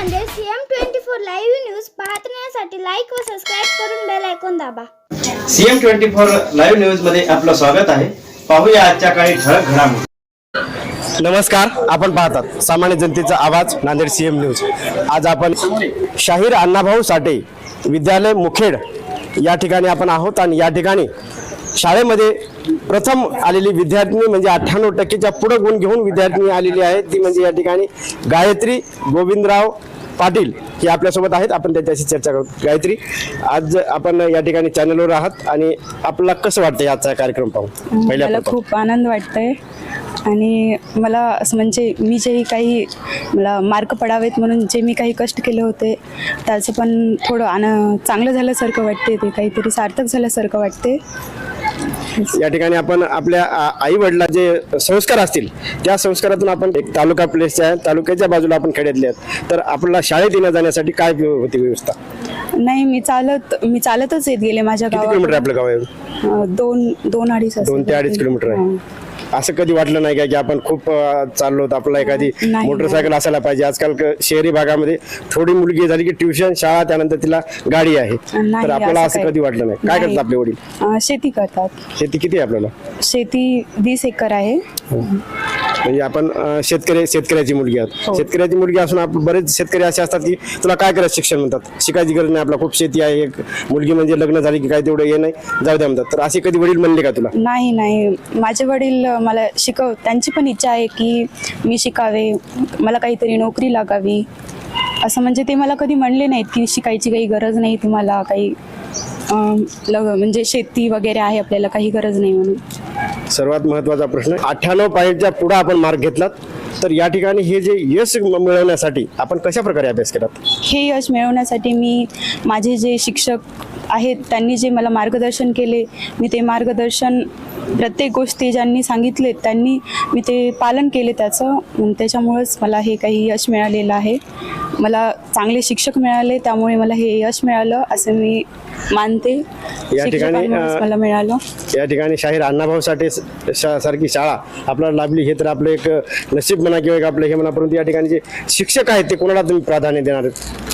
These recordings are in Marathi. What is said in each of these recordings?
CM twenty four live news पाहण्यासाठी लाईक व सबस्क्राईब करून बेल ऐकून दाबा. सीएम ट्वेंटी फोर लाईव्ह न्यूजमध्ये आपलं स्वागत आहे. पाहूया आजच्या काही ठळक घडामोडी. नमस्कार आपण पाहतात सामान्य जनतेचा आवाज नांदेड सीएम न्यूज आज आपण शाहीर अण्णाभाऊ साठे विद्यालय मुखेड या ठिकाणी आपण आहोत आणि या ठिकाणी शाळेमध्ये प्रथम आलेली विद्यार्थिनी म्हणजे अठ्ठ्याण्णव टक्केच्या पुढे गुण घेऊन विद्यार्थिनी आलेली आहे. ती म्हणजे या ठिकाणी गायत्री गोविंदराव पाटील हे आपल्यासोबत आहेत. आपण त्याच्याशी चर्चा करू. गायत्री आज आपण या ठिकाणी चॅनलवर आहात आणि आपल्याला कसं वाटतं याचा कार्यक्रम पाहून? मला. खूप आनंद वाटतंय. आणि मला असं म्हणजे मी जे काही मला मार्क पडावेत म्हणून जे मी काही कष्ट केले होते त्याचं पण थोडं आन चांगलं झाल्यासारखं वाटते ते. काहीतरी सार्थक झाल्यासारखं वाटते या ठिकाणी आपण आपल्या आई वडिला जे संस्कार असतील त्या संस्कारातून आपण एक तालुका प्लेसच्या आहे तालुक्याच्या बाजूला आपण खेड्यातले आहेत. तर आपल्याला शाळेत येण्या जाण्यासाठी काय होती व्यवस्था? किती नाही मी चालत मी चालतच येत गेले माझ्या किलोमीटर आहे गावात आपलं गाव आहे? दोन दोन अडीच. दोन ते अडीच किलोमीटर हां. आहे असं कधी वाटलं नाही का की आपण खूप चाललो होतो आपल्याला एखादी नाही, मोटरसायकल असायला पाहिजे. आजकाल शहरी भागामध्ये थोडी मुलगी झाली की ट्युशन शाळा त्यानंतर तिला गाडी आहे. तर आपल्याला असं कधी वाटलं नाही? काय. करतात आपले वडील? शेती करतात. शेती किती आहे आपल्याला? शेती वीस एकर आहे. म्हणजे आपण अं, शेतकरी शेतकऱ्याची मुलगी आहोत. हो. शेतकऱ्याची मुलगी असून आप बरेच शेतकरी असे असतात की तुला काय करायचं शिक्षण म्हणतात. शिकायची गरज नाही आपला खूप शेती आहे एक मुलगी म्हणजे लग्न झाली की काय तेवढं हे नाही जाऊ द्या म्हणतात. तर असे कधी वडील म्हणले का तुला? नाही नाही. माझे वडील अ, मला शिकव त्यांची पण इच्छा आहे की मी शिकावे मला काहीतरी नोकरी लागावी. असं म्हणजे ते मला कधी म्हणले नाहीत की शिकायची काही गरज नाही तुम्हाला काही लग म्हणजे शेती वगैरे आहे आपल्याला काही गरज नाही म्हणून. सर्वात महत्त्वाचा प्रश्न अठ्ठ्याण्णव पॉईंटच्या पुढे आपण मार्क घेतलात. तर या ठिकाणी हे जे यश मिळवण्यासाठी आपण कशा प्रकारे अभ्यास केलात? हे यश मिळवण्यासाठी मी माझे जे शिक्षक आहेत. त्यांनी जे मला मार्गदर्शन केले मी ते मार्गदर्शन प्रत्येक गोष्टी ज्यांनी सांगितले त्यांनी मी ते पालन केले त्याचं. त्याच्यामुळंच मला हे काही यश मिळालेलं आहे. मला चांगले शिक्षक मिळाले त्यामुळे मला हे यश मिळालं असं मी मानते. या ठिकाणी, मला मिळालं. या ठिकाणी शाहीर अण्णाभाऊ साठे शा- सारखी शाळा आपल्याला लाभली. हे तर आपलं एक नशीब म्हणा किंवा एक आपलं हे म्हणा परंतु या ठिकाणी जे शिक्षक आहेत ते कोणाला तुम्ही प्राधान्य देणार आहेत?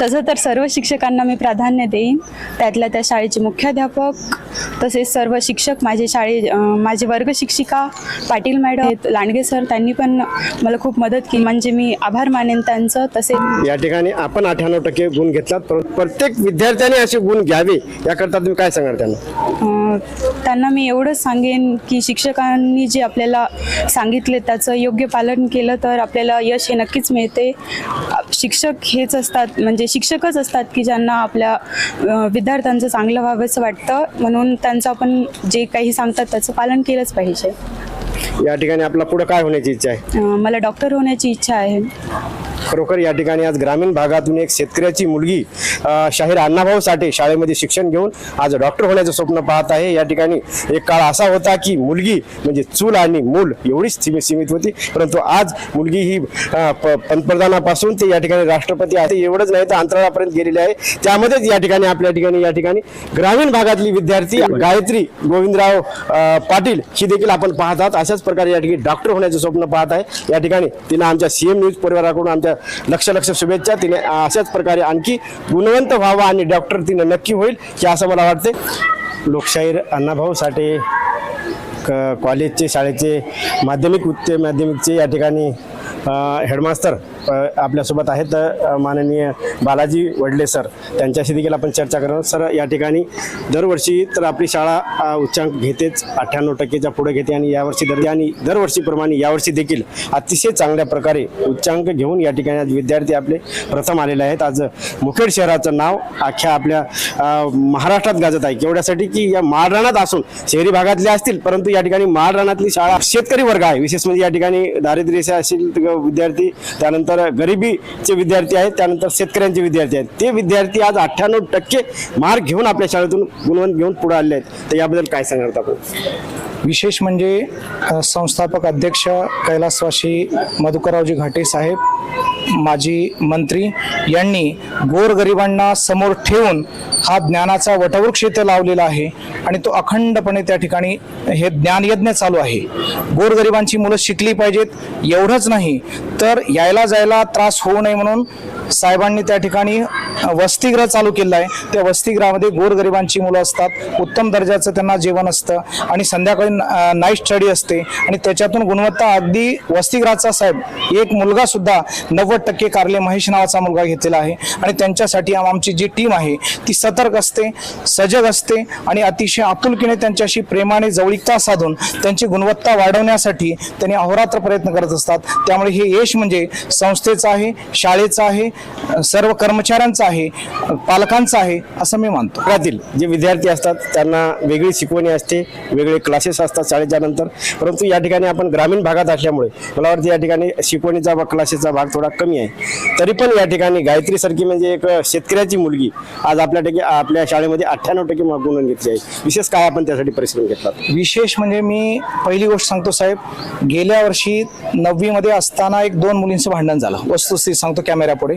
तसं तर सर्व शिक्षकांना मी प्राधान्य देईन. त्यातल्या त्या शाळेचे मुख्याध्यापक तसेच सर्व शिक्षक माझे शाळे माझे वर्ग शिक्षिका पाटील मॅडम आहेत, लांडगे सर त्यांनी पण मला खूप मदत केली. म्हणजे मी आभार मानेन त्यांचं. तसेच या ठिकाणी आपण अठ्ठ्याण्णव टक्के गुण घेतलात परंतु प्रत्येक विद्यार्थ्याने असे गुण घ्यावे याकरता तुम्ही काय सांगणार त्यांना? त्यांना मी एवढंच सांगेन की शिक्षकांनी जे आपल्याला सांगितले त्याचं योग्य पालन केलं तर आपल्याला यश हे नक्कीच मिळते. शिक्षक हेच असतात म्हणजे शिक्षकच असतात की ज्यांना आपल्या विद्यार्थ्यांचं चांगलं व्हावंसं वाटतं. म्हणून त्यांचं आपण जे काही सांगतात त्याचं पालन केलंच पाहिजे. या ठिकाणी आपला पुढे काय होण्याची इच्छा आहे? अं, मला डॉक्टर होण्याची इच्छा आहे. खरोखर या ठिकाणी आज ग्रामीण भागातून एक शेतकऱ्याची मुलगी अ, शाहीर अण्णाभाऊ साठे शाळेमध्ये शिक्षण घेऊन आज डॉक्टर होण्याचं स्वप्न पाहत आहे. या ठिकाणी एक काळ असा होता की मुलगी म्हणजे चूल आणि मूल एवढीच सीमित सीमित होती. परंतु आज मुलगी ही अ, प- पंतप्रधानापासून ते या ठिकाणी राष्ट्रपती आहे. एवढंच नाही तर अंतराळापर्यंत गेलेले आहे. त्यामध्येच या ठिकाणी आपल्या ठिकाणी या ठिकाणी ग्रामीण भागातली विद्यार्थी गायत्री गोविंदराव अ, पाटील ही देखील आपण पाहत आहात. अशाच प्रकारे या ठिकाणी डॉक्टर होण्याचं स्वप्न पाहत आहे. या ठिकाणी तिने आमच्या सीएम न्यूज परिवाराकडून आमच्या लक्ष लक्ष शुभेच्छा. तिने अशाच प्रकारे आणखी गुणवंत व्हावा आणि डॉक्टर तिने नक्की होईल की असं मला वाटते लोकशाहीर अण्णाभाऊ साठे क कॉलेजचे शाळेचे माध्यमिक उच्च माध्यमिकचे या ठिकाणी हेडमास्तर आपल्यासोबत आहेत माननीय बालाजी वडले सर. त्यांच्याशी देखील आपण चर्चा करणार सर या ठिकाणी दरवर्षी तर आपली शाळा उच्चांक घेतेच अठ्ठ्याण्णव टक्केच्या पुढे घेते आणि यावर्षी दर आणि दरवर्षीप्रमाणे यावर्षी देखील अतिशय चांगल्या प्रकारे उच्चांक घेऊन या ठिकाणी आज विद्यार्थी आपले प्रथम आलेले आहेत. आज मुखेड शहराचं नाव अख्ख्या आपल्या महाराष्ट्रात गाजत आहे. केवढ्यासाठी की या माळरानात असून शहरी भागातले असतील परंतु या ठिकाणी माळरानातली शाळा शेतकरी वर्ग आहे. विशेष म्हणजे या ठिकाणी दारिद्र्य असेल तर विद्यार्थी त्यानंतर गरिबीचे विद्यार्थी आहेत त्यानंतर शेतकऱ्यांचे विद्यार्थी आहेत. ते विद्यार्थी आज अठ्ठ्याण्णव टक्के मार्क घेऊन आपल्या शाळेतून गुणवंत घेऊन पुढे आले आहेत. तर याबद्दल काय सांगणार आपण? विशेष म्हणजे संस्थापक अध्यक्ष कैलासवासी मधुकररावजी घाटे साहेब माजी मंत्री यांनी गोरगरिबांना समोर ठेवून हा ज्ञानाचा वटवृक्ष इथे लावलेला आहे आणि तो अखंडपणे त्या ठिकाणी हे ज्ञानयज्ञ चालू आहे. गोरगरिबांची मुलं शिकली पाहिजेत एवढंच नाही तर यायला जायला त्रास होऊ नये म्हणून साहेबांनी त्या ठिकाणी वसतिगृह चालू केलं आहे. त्या वसतिगृहामध्ये गोरगरिबांची मुलं असतात. उत्तम दर्जाचं त्यांना जेवण असतं. आणि संध्याकाळी नाईट स्टडी असते. आणि त्याच्यातून गुणवत्ता अगदी वसतिगृहाचा साहेब. एक मुलगा सुद्धा नव्वद टक्के कारले महेश नावाचा मुलगा घेतलेला आहे. आणि त्यांच्यासाठी आम- आमची जी टीम आहे ती सतर्क असते सजग असते आणि अतिशय आपुलकीने त्यांच्याशी प्रेमाने जवळीकता साधून त्यांची गुणवत्ता वाढवण्यासाठी त्यांनी अहोरात्र प्रयत्न करत असतात. त्यामुळे हे यश म्हणजे संस्थेचं आहे शाळेचं आहे सर्व कर्मचाऱ्यांचं आहे पालकांचं आहे असं मी मानतो. भागातील जे विद्यार्थी असतात त्यांना वेगळी शिकवणी असते वेगळे क्लासेस असतात शाळेच्या नंतर. परंतु या ठिकाणी आपण ग्रामीण भागात असल्यामुळे मला वाटतं या ठिकाणी शिकवणीचा व क्लासेसचा भाग थोडा कमी आहे. तरी पण या ठिकाणी गायत्री सारखी म्हणजे एक शेतकऱ्याची मुलगी आज आपल्या टक्के आपल्या शाळेमध्ये अठ्ठ्याण्णव टक्के मार्क गुणवून घेतली आहे. विशेष काय आपण त्यासाठी परिश्रम घेतलात? विशेष म्हणजे मी पहिली गोष्ट सांगतो साहेब गेल्या वर्षी नववीमध्ये असताना एक दोन मुलींचं भांडण झालं. वस्तुस्थिती सांगतो कॅमेऱ्यापुढे.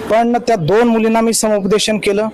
पण त्या दोन मुलींना मी समुपदेशन केलं.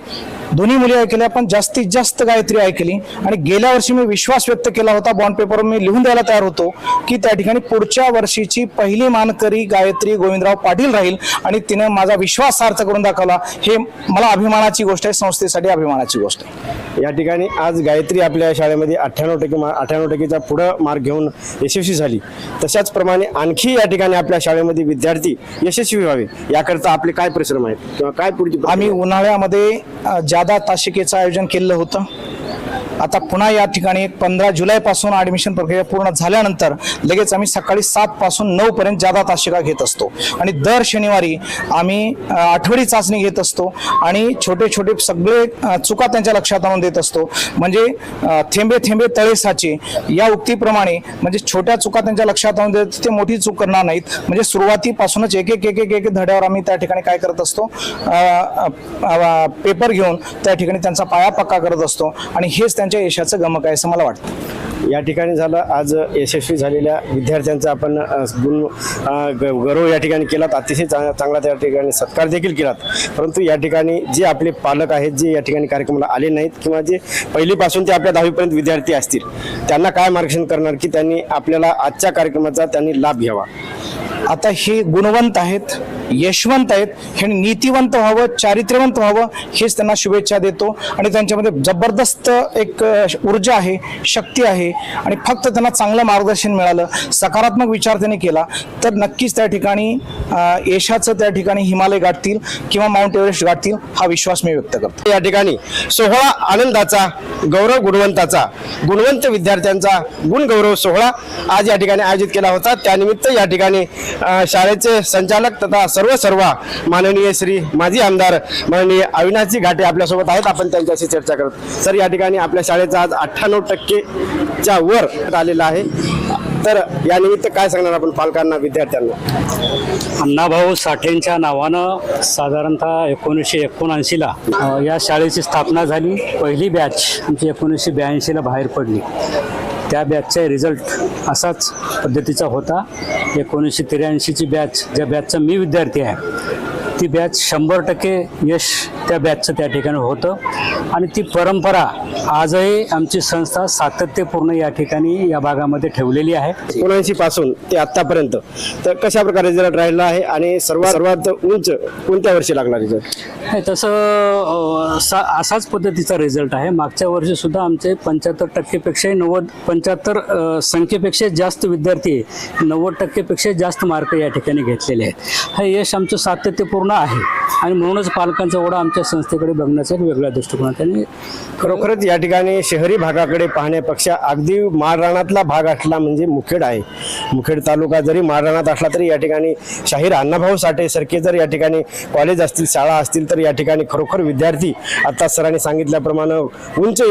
दोन्ही मुली ऐकल्या पण जास्तीत जास्त गायत्री ऐकली. आणि गेल्या वर्षी मी विश्वास व्यक्त केला होता बॉन्ड पेपरवर मी लिहून द्यायला तयार होतो की त्या ठिकाणी पुढच्या वर्षीची पहिली मानकरी गायत्री गोविंदराव पाटील राहील आणि तिने माझा विश्वास सार्थ करून दाखवला. हे मला अभिमानाची गोष्ट आहे संस्थेसाठी अभिमानाची गोष्ट आहे. या ठिकाणी आज गायत्री आपल्या शाळेमध्ये अठ्ठ्याण्णव टक्के मा अठ्ठ्याण्णव टक्केचा पुढं मार्क घेऊन यशस्वी झाली. तशाच प्रमाणे आणखी या ठिकाणी आपल्या शाळेमध्ये विद्यार्थी यशस्वी व्हावे याकरता आपले काय परिश्रम आहेत किंवा काय पुढची आम्ही उन्हाळ्यामध्ये जादा ताशिकेचं आयोजन केलं होतं. आता पुन्हा या ठिकाणी पंधरा जुलैपासून ॲडमिशन प्रक्रिया पूर्ण झाल्यानंतर लगेच आम्ही सकाळी सातपासून नऊपर्यंत जादा तासिका घेत असतो. आणि दर शनिवारी आम्ही आठवडी चाचणी घेत असतो आणि छोटे छोटे सगळे चुका त्यांच्या लक्षात आणून देत असतो. म्हणजे थेंबे थेंबे तळे साचे या उक्तीप्रमाणे म्हणजे छोट्या चुका त्यांच्या लक्षात आणून देत ते मोठी चूक करणार नाहीत. म्हणजे सुरुवातीपासूनच एक एक एक एक एक धड्यावर आम्ही त्या ठिकाणी काय करत असतो पेपर घेऊन त्या ठिकाणी त्यांचा पाया पक्का करत असतो. आणि हेच त्यांच्या यशाचं गमक आहे असं मला वाटतं. या ठिकाणी झालं आज यशस्वी झालेल्या विद्यार्थ्यांचा आपण गुण ग- गौरव या ठिकाणी केलात अतिशय चांग- चांगला त्या ठिकाणी सत्कार देखील केलात. परंतु या ठिकाणी जे आपले पालक आहेत जे या ठिकाणी कार्यक्रमाला आले नाहीत किंवा जे पहिलीपासून ते आपल्या दहावीपर्यंत विद्यार्थी असतील त्यांना काय मार्गदर्शन करणार की त्यांनी आपल्याला आजच्या कार्यक्रमाचा त्यांनी लाभ घ्यावा? आता हे गुणवंत आहेत यशवंत आहेत हे नीतिवंत व्हावं चारित्र्यवंत व्हावं हेच त्यांना शुभेच्छा देतो. आणि त्यांच्यामध्ये जबरदस्त एक ऊर्जा आहे शक्ती आहे. आणि फक्त त्यांना चांगलं मार्गदर्शन मिळालं सकारात्मक विचार त्यांनी केला तर नक्कीच त्या ठिकाणी यशाचं त्या ठिकाणी हिमालय गाठतील किंवा माउंट एव्हरेस्ट गाठतील हा विश्वास मी व्यक्त करतो. या ठिकाणी सोहळा आनंदाचा गौरव गुणवंताचा गुणवंत विद्यार्थ्यांचा गुणगौरव सोहळा आज या ठिकाणी आयोजित केला होता. त्यानिमित्त या ठिकाणी शाळेचे संचालक तथा सर्व सर्व माननीय श्री माजी आमदार माननीय अविनाशजी घाटे आपल्यासोबत आहेत. आपण त्यांच्याशी चर्चा करत सर या ठिकाणी आपल्या शाळेचा आज अठ्ठ्याण्णव टक्केच्या वर आलेला आहे. तर यानिमित्त काय सांगणार आपण पालकांना विद्यार्थ्यांना? अण्णाभाऊ साठेंच्या नावानं साधारणतः एकोणीसशे एकोणऐंशीला या शाळेची स्थापना झाली. पहिली बॅच आमची एकोणीसशे ब्याऐंशीला बाहेर पडली. त्या बॅचचा रिझल्ट असाच पद्धतीचा होता. एकोणीसशे त्र्याऐंशीची बॅच ज्या बॅचचा मी विद्यार्थी आहे ती बॅच शंभर टक्के यश त्या बॅचचं त्या ठिकाणी होतं. आणि ती परंपरा आजही आमची संस्था सातत्यपूर्ण या ठिकाणी या भागामध्ये ठेवलेली आहे. एकोणऐंशी पासून ते आतापर्यंत तर कशा प्रकारे रिझल्ट राहिला आहे आणि सर्वात सर्वात उंच कोणत्या वर्षी लागला रिझल्ट? नाही तसं सा असाच पद्धतीचा रिझल्ट आहे. मागच्या वर्षी सुद्धा आमचे पंच्याहत्तर टक्केपेक्षाही नव्वद पंच्याहत्तर संख्येपेक्षा जास्त विद्यार्थी नव्वद टक्केपेक्षा जास्त मार्क या ठिकाणी घेतलेले आहेत. हे यश आमचं सातत्यपूर्ण आहे. आणि म्हणूनच पालकांचा ओढा आमच्या संस्थेकडे बघण्याचा एक वेगळा दृष्टिकोन आहे. त्यांनी खरोखरच या ठिकाणी शहरी भागाकडे पाहण्यापेक्षा अगदी माळराणातला भाग असला म्हणजे मुखेड आहे. मुखेड तालुका जरी माळराणात असला तरी या ठिकाणी शाहीर अण्णाभाऊ साठे सारखे जर या ठिकाणी कॉलेज असतील शाळा असतील तर या ठिकाणी खरोखर विद्यार्थी आता सरांनी सांगितल्याप्रमाणे उंच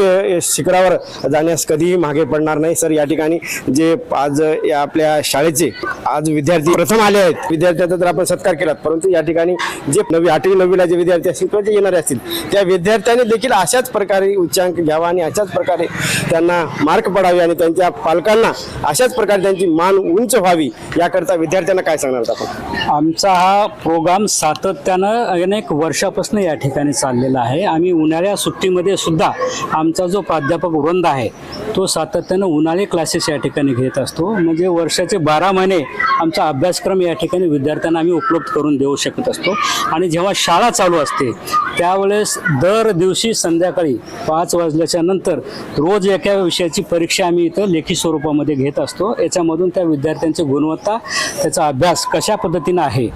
शिखरावर जाण्यास कधीही मागे पडणार नाही. सर या ठिकाणी जे आज या आपल्या शाळेचे आज विद्यार्थी प्रथम आले आहेत. विद्यार्थ्यांचा तर आपण सत्कार केलात परंतु या ठिकाणी जे नवी आठवी नववीला जे विद्यार्थी असतील किंवा जे येणारे असतील. त्या विद्यार्थ्यांनी देखील अशाच प्रकारे उच्चांक घ्यावा आणि अशाच प्रकारे त्यांना मार्क पडावे आणि त्यांच्या पालकांना अशाच प्रकारे त्यांची मान उंच व्हावी याकरता विद्यार्थ्यांना काय सांगणार आपण? आमचा हा प्रोग्राम सातत्यानं अनेक वर्षापासून या ठिकाणी चाललेला आहे. आम्ही उन्हाळ्या सुट्टीमध्ये सुद्धा आमचा जो प्राध्यापक वृंद आहे तो सातत्यानं उन्हाळी क्लासेस या ठिकाणी घेत असतो. म्हणजे वर्षाचे बारा महिने आमचा अभ्यासक्रम या ठिकाणी विद्यार्थ्यांना आम्ही उपलब्ध करून देऊ शकत असतो. आणि जेव्हा शाळा चालू असते त्यावेळेस दर दिवशी संध्याकाळी पाच वाजल्याच्या नंतर रोज एका विषयाची परीक्षा आम्ही इथं लेखी स्वरूपामध्ये घेत असतो. याच्यामधून त्या विद्यार्थ्यांची गुणवत्ता त्याचा अभ्यास कशा पद्धतीनं आहे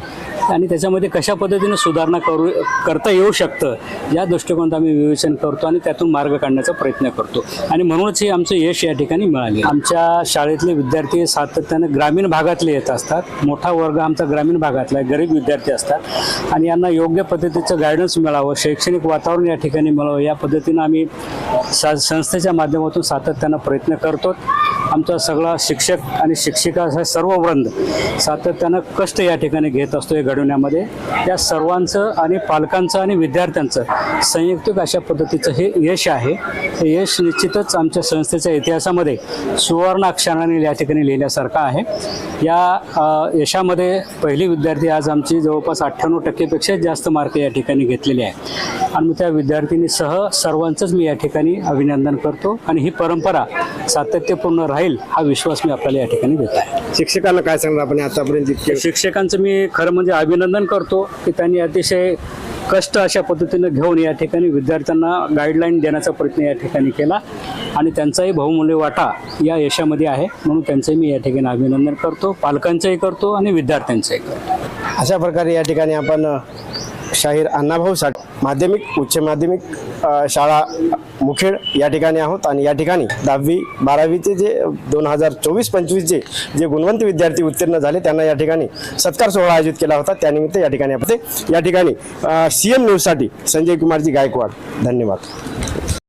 आणि त्याच्यामध्ये कशा पद्धतीने सुधारणा करू करता येऊ शकतं या दृष्टिकोनात आम्ही विवेचन करतो आणि त्यातून मार्ग काढण्याचा प्रयत्न करतो. आणि म्हणूनच हे आमचं यश या ठिकाणी मिळाले. आमच्या शाळेतले विद्यार्थी सातत्यानं ग्रामीण भागातले येत असतात. मोठा वर्ग आमचा ग्रामीण भागातला आहे गरीब विद्यार्थी असतात. आणि यांना योग्य पद्धतीचं गायडन्स मिळावं शैक्षणिक वातावरण या ठिकाणी मिळावं या पद्धतीनं आम्ही सा संस्थेच्या माध्यमातून सातत्यानं प्रयत्न करतो आमचा सगळा शिक्षक आणि शिक्षिका असा सर्व वृंद सातत्यानं कष्ट या ठिकाणी घेत असतो हे घडवण्यामध्ये. या सर्वांचं आणि पालकांचं आणि विद्यार्थ्यांचं संयुक्तिक अशा पद्धतीचं हे यश आहे. हे यश निश्चितच आमच्या संस्थेच्या इतिहासामध्ये सुवर्ण अक्षराने या ठिकाणी लिहिल्यासारखं आहे. या यशामध्ये पहिली विद्यार्थी आज आमची जवळपास अठ्ठ्याण्णव टक्केपेक्षा जास्त मार्क या ठिकाणी घेतलेले आहे. आणि मग त्या विद्यार्थिनीसह सर्वांचंच मी या ठिकाणी अभिनंदन करतो. आणि ही परंपरा सातत्यपूर्ण राहील हा विश्वास मी आपल्याला या ठिकाणी देत. आहे शिक्षकांना काय सांगणार आपण आतापर्यंत इतके शिक्षकांचं मी खरं म्हणजे अभिनंदन करतो की त्यांनी अतिशय कष्ट अशा पद्धतीनं घेऊन या ठिकाणी विद्यार्थ्यांना गाईडलाईन देण्याचा प्रयत्न या ठिकाणी केला. आणि त्यांचाही बहुमूल्य वाटा या यशामध्ये आहे म्हणून त्यांचंही मी या ठिकाणी अभिनंदन करतो पालकांचंही करतो आणि विद्यार्थ्यांचंही करतो. अशा प्रकारे या ठिकाणी आपण शाहीर अण्णाभाऊ साठ माध्यमिक उच्च माध्यमिक शाळा मुखेड या ठिकाणी आहोत आणि या ठिकाणी दहावी बारावीचे जे दोन हजार चोवीस पंचवीसचे जे गुणवंत विद्यार्थी उत्तीर्ण झाले त्यांना या ठिकाणी सत्कार सोहळा आयोजित केला होता. त्यानिमित्त या ठिकाणी आपण या ठिकाणी सी एम न्यूजसाठी संजय कुमारजी गायकवाड. धन्यवाद.